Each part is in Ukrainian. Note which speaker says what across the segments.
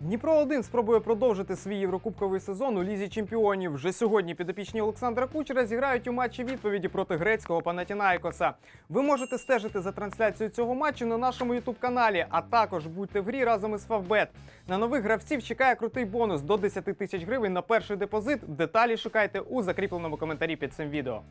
Speaker 1: Дніпро 1 спробує продовжити свій єврокубковий сезон у лізі чемпіонів. Вже сьогодні підопічні Олександра Кучера зіграють у матчі відповіді проти грецького Панатінайкоса. Ви можете стежити за трансляцією цього матчу на нашому ютуб каналі, а також будьте в грі разом із Фавбет. На нових гравців чекає крутий бонус до 10 тисяч гривень на перший депозит. Деталі шукайте у закріпленому коментарі під цим відео.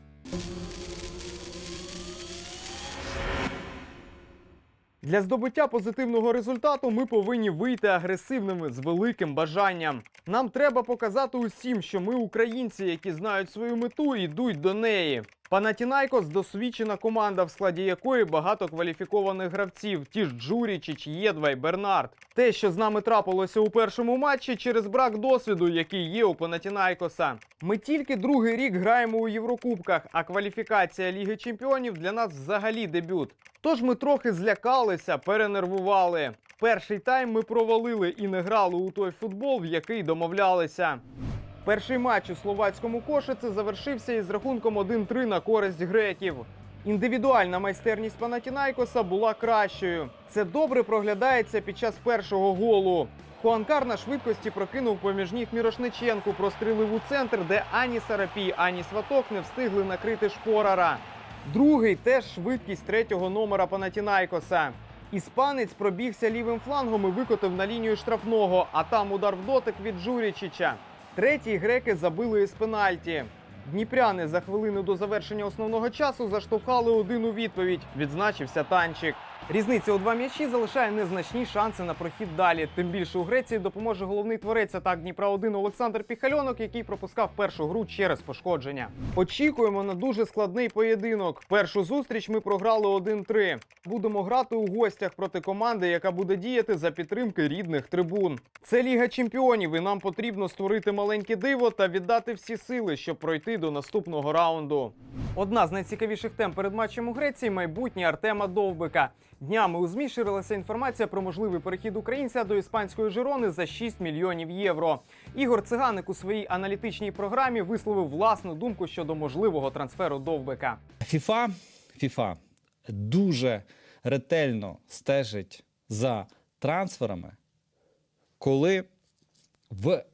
Speaker 1: Для здобуття позитивного результату ми повинні вийти агресивними з великим бажанням. Нам треба показати усім, що ми українці, які знають свою мету і йдуть до неї. Панатінайкос досвідчена команда, в складі якої багато кваліфікованих гравців, ті ж Джурічіч, Єдвай, Бернард. Те, що з нами трапилося у першому матчі, через брак досвіду, який є у Панатінайкоса. Ми тільки другий рік граємо у Єврокубках, а кваліфікація Ліги Чемпіонів для нас взагалі дебют. Тож ми трохи злякалися, перенервували. Перший тайм ми провалили і не грали у той футбол, в який домовлялися. Перший матч у словацькому кошиці завершився із рахунком 1-3 на користь греків. Індивідуальна майстерність Панатінайкоса була кращою. Це добре проглядається під час першого голу. Хуанкар на швидкості прокинув поміж ніг Мірошниченку, прострілив у центр, де ані Сарапій, ані Сваток не встигли накрити шпорара. Другий теж швидкість третього номера Панатінайкоса. Іспанець пробігся лівим флангом і викотив на лінію штрафного, а там удар в дотик від Журічича. Третій греки забили із пенальті. Дніпряни за хвилину до завершення основного часу заштовхали один у відповідь. Відзначився танчик. Різниця у два м'ячі залишає незначні шанси на прохід далі. Тим більше у Греції допоможе головний творець атак Дніпра 1 Олександр Піхальонок, який пропускав першу гру через пошкодження. Очікуємо на дуже складний поєдинок. Першу зустріч ми програли 1-3. Будемо грати у гостях проти команди, яка буде діяти за підтримки рідних трибун. Це Ліга Чемпіонів, і нам потрібно створити маленьке диво та віддати всі сили, щоб пройти до наступного раунду. Одна з найцікавіших тем перед матчем у Греції майбутнє Артема Довбика. Днями у ЗМІ ширилася інформація про можливий перехід українця до іспанської Жирони за 6 мільйонів євро. Ігор Циганик у своїй аналітичній програмі висловив власну думку щодо можливого трансферу Довбика.
Speaker 2: FIFA, FIFA дуже ретельно стежить за трансферами, коли в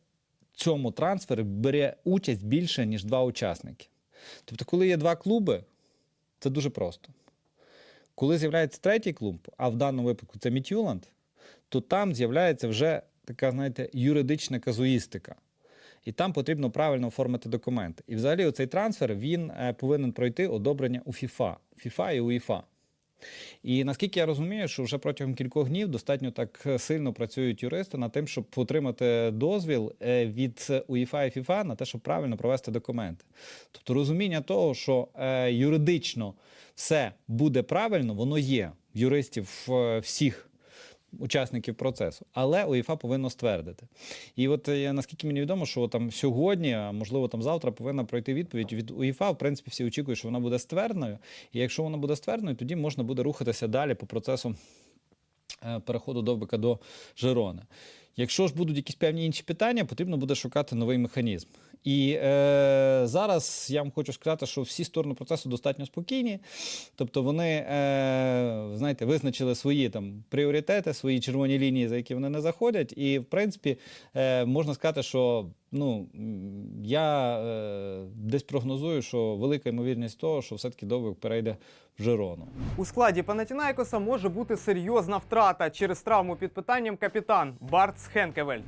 Speaker 2: цьому трансфері бере участь більше, ніж два учасники. Тобто, коли є два клуби, це дуже просто. Коли з'являється третій клуб, а в даному випадку це Мітюланд, то там з'являється вже така, знаєте, юридична казуїстика. І там потрібно правильно оформити документи. І взагалі оцей трансфер він е, повинен пройти одобрення у ФІФА, ФІФА і УЄФА. І наскільки я розумію, що вже протягом кількох днів достатньо так сильно працюють юристи над тим, щоб отримати дозвіл е, від УЄФА і ФІФА на те, щоб правильно провести документи. Тобто розуміння того, що е, юридично все буде правильно, воно є в юристів е, всіх учасників процесу, але УЄФА повинно ствердити. І от е, наскільки мені відомо, що там сьогодні, а можливо там завтра, повинна пройти відповідь від УЄФА. В принципі, всі очікують, що вона буде ствердною. І якщо вона буде ствердною, тоді можна буде рухатися далі по процесу е, переходу довбика до Жирони. Якщо ж будуть якісь певні інші питання, потрібно буде шукати новий механізм. І е, зараз я вам хочу сказати, що всі сторони процесу достатньо спокійні. Тобто вони, е, знаєте, визначили свої там пріоритети, свої червоні лінії, за які вони не заходять. І, в принципі, е, можна сказати, що ну, я е, десь прогнозую, що велика ймовірність того, що все-таки довбик перейде в Жирону.
Speaker 1: У складі Панатінайкоса може бути серйозна втрата через травму під питанням капітан Бартс Хенкевельд.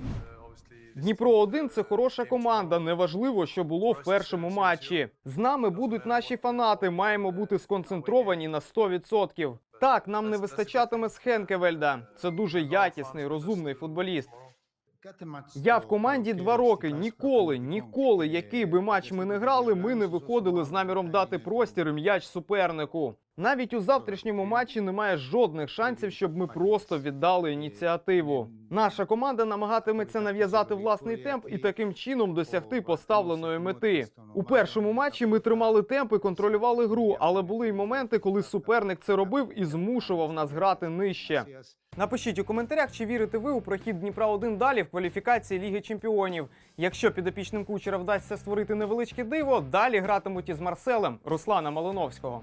Speaker 1: Дніпро 1 це хороша команда. Неважливо, що було в першому матчі. З нами будуть наші фанати. Маємо бути сконцентровані на 100%. Так, нам не вистачатиме з Хенкевельда. Це дуже якісний, розумний футболіст. Я в команді два роки. Ніколи, ніколи, який би матч ми не грали, ми не виходили з наміром дати простір м'яч супернику. Навіть у завтрашньому матчі немає жодних шансів, щоб ми просто віддали ініціативу. Наша команда намагатиметься нав'язати власний темп і таким чином досягти поставленої мети. У першому матчі ми тримали темп і контролювали гру, але були й моменти, коли суперник це робив і змушував нас грати нижче. Напишіть у коментарях, чи вірите ви у прохід Дніпра 1 далі в кваліфікації Ліги Чемпіонів. Якщо підопічним кучера вдасться створити невеличке диво, далі гратимуть із Марселем Руслана Малиновського.